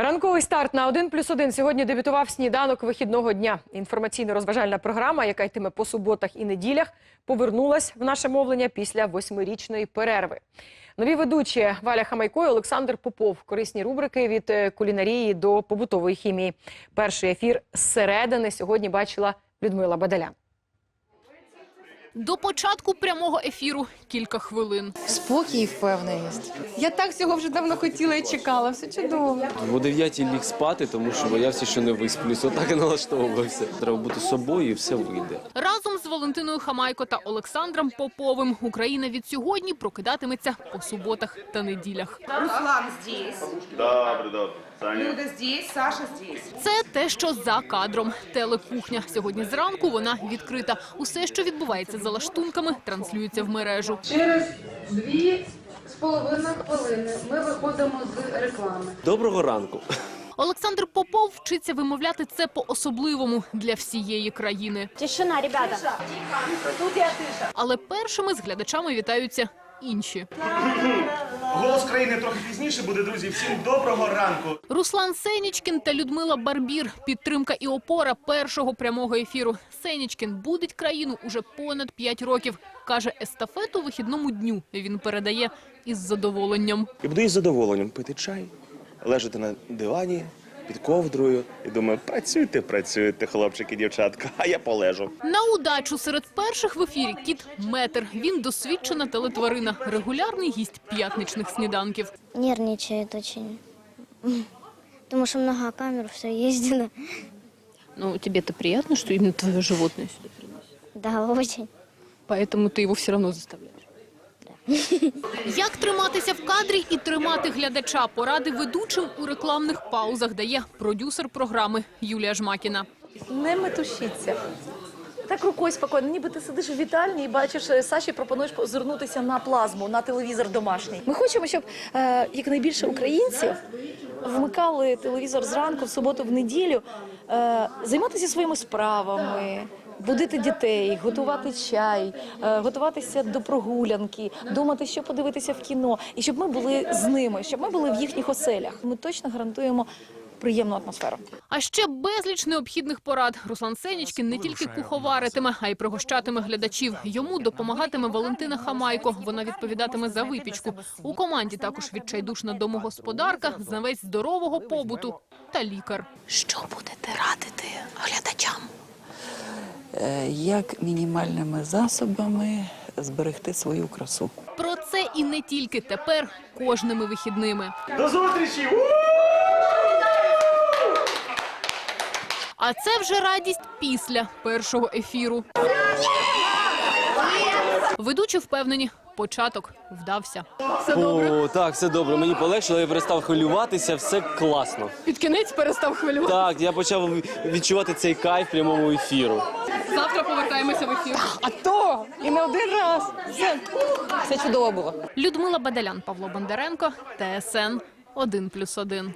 Ранковий старт на 1 плюс 1 сьогодні дебютував сніданок вихідного дня. Інформаційно-розважальна програма, яка йтиме по суботах і неділях, повернулась в наше мовлення після восьмирічної перерви. Нові ведучі Валя Хамайко і Олександр Попов. Корисні рубрики від е, кулінарії до побутової хімії. Перший ефір зсередини сьогодні бачила Людмила Бадалян. До початку прямого ефіру кілька хвилин. Спокій і впевненість. Я так цього вже давно хотіла і чекала. Все чудово. О 9 ліг спати, тому що боявся, що не висплюсь. Отак і налаштовувався. Треба бути собою і все вийде. Разом з Валентиною Хамайко та Олександром Поповим Україна від сьогодні прокидатиметься по суботах та неділях. Руслан здесь, Добре, добре. Люда здесь, Саша здесь. Це те, що за кадром. Телекухня. Сьогодні зранку вона відкрита. Усе, що відбувається за лаштунками, транслюється в мережу. Через дві з половиною хвилини ми виходимо з реклами. Доброго ранку. Олександр Попов вчиться вимовляти це по-особливому для всієї країни. Тишина, ребята. Але першими з глядачами вітаються інші. Голос країни трохи пізніше буде, друзі. Всім доброго ранку. Руслан Сенічкін та Людмила Барбір. Підтримка і опора першого прямого ефіру. Сенічкін будить країну уже понад п'ять років. Каже, естафету вихідному дню він передає із задоволенням. І буду із задоволенням пити чай, лежати на дивані під ковдрою і думаю, працюйте, працюйте, хлопчики, дівчатка, а я полежу. На удачу серед перших в ефірі кіт Метр. Він досвідчена телетварина, регулярний гість п'ятничних сніданків. Нервничает очень. Потому что много камер, все ездила. Ну, тебе это приятно, что именно твое животное сюда приносит? Да, очень. Поэтому ты его все равно заставляешь. Як триматися в кадрі і тримати глядача? Поради ведучим у рекламних паузах дає продюсер програми Юлія Жмакіна. Не метушіться. Так рукою спокійно, ніби ти сидиш у вітальні і бачиш е, Саші, пропонуєш озирнутися на плазму, на телевізор домашній. Ми хочемо, щоб е, якнайбільше українців вмикали телевізор зранку, в суботу, в неділю, е, займатися своїми справами. Будити дітей, готувати чай, е, готуватися до прогулянки, думати, що подивитися в кіно, і щоб ми були з ними, щоб ми були в їхніх оселях. Ми точно гарантуємо приємну атмосферу. А ще безліч необхідних порад. Руслан Сенічкін не тільки куховаритиме, а й пригощатиме глядачів. Йому допомагатиме Валентина Хамайко. Вона відповідатиме за випічку. У команді також відчайдушна домогосподарка, знавець здорового побуту та лікар. Що будете радити глядачам? Е, як мінімальними засобами зберегти свою красу. Про це і не тільки тепер, кожними вихідними. До зустрічі! А це вже радість після першого ефіру. Ведучі впевнені, початок вдався. О, так, все добре. Мені полегшило, я перестав хвилюватися, все класно. Під кінець перестав хвилювати. Так, я почав відчувати цей кайф прямому ефіру. Завтра повертаємося в ефір. А то і не один раз. Все, все чудово було. Людмила Бадалян, Павло Бондаренко, ТСН 1+,1.